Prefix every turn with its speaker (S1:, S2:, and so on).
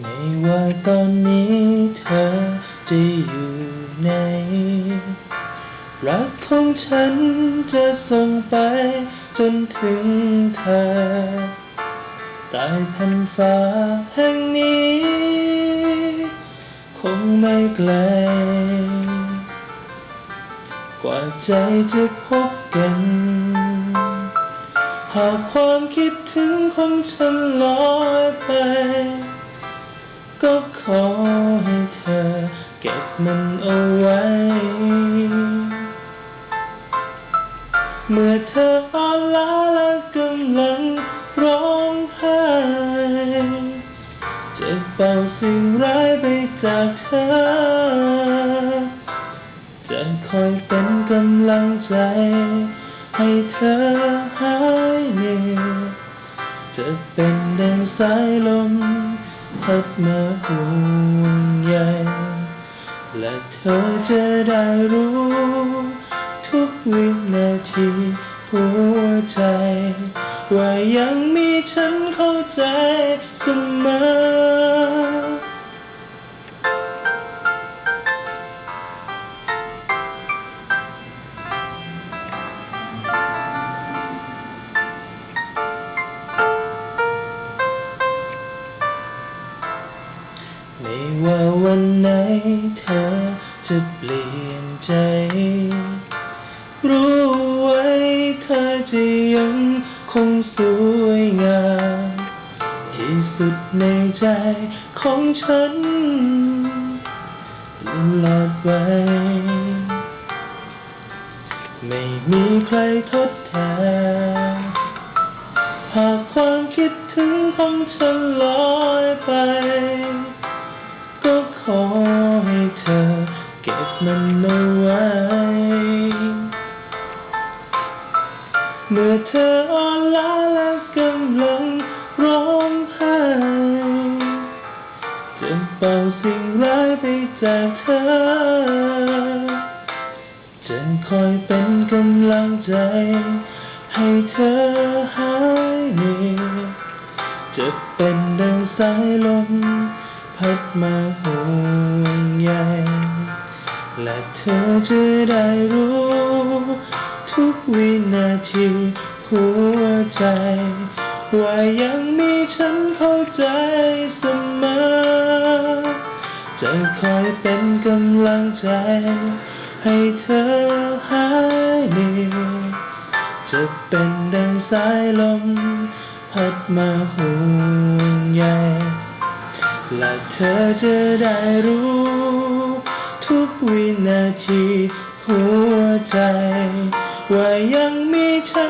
S1: ไม่ว่าตอนนี้เธอจะอยู่ไหน รักของฉันจะส่งไปจนถึงเธอใต้แผ่นฟ้าแห่งนี้ คงไม่ไกล กว่าใจจะพบกัน หากความคิดถึงของฉันลอยไป ก็ขอให้เธอเก็บมันเอาไว้ เมื่อเธออ่อนล้าและกำลังร้องไห้จะเป่าสิ่งร้ายไปจากเธอ จะคอยเป็นกำลังใจ ให้เธอหายเหนื่อยจะเป็นดังสายลม พัดมาห่วงใยและเธอจะได้รู้ ทุกวินาทีหัวใจ ว่ายังมีฉันเข้าใจเสมอ ไม่ว่าวันไหนเธอจะเปลี่ยนใจ รู้ไว้เธอจะยังคงสวยงามที่สุดในใจของฉันตลอดไปไม่มีใครทดแทน หากความคิดถึงของฉันลอยไป เก็บมันเอาไว้ เมื่อเธออ่อนล้าและกำลังร้องไห้จะเป่าสิ่งร้ายไปจากเธอ จะคอยเป็นกำลังใจ ให้เธอหายเหนื่อยจะเป็นดังสายลมพัดมาห่ว และเธอจะได้รู้ ทุกวินาทีหัวใจ ว่ายังมีฉันเข้าใจเสมอ จะคอยเป็นกำลังใจ ให้เธอหายเหนื่อยจะเป็นดังสายลม พัดมาห่วงใยและเธอจะได้รู้ วินาทีหัวใจ ว่ายังมีฉัน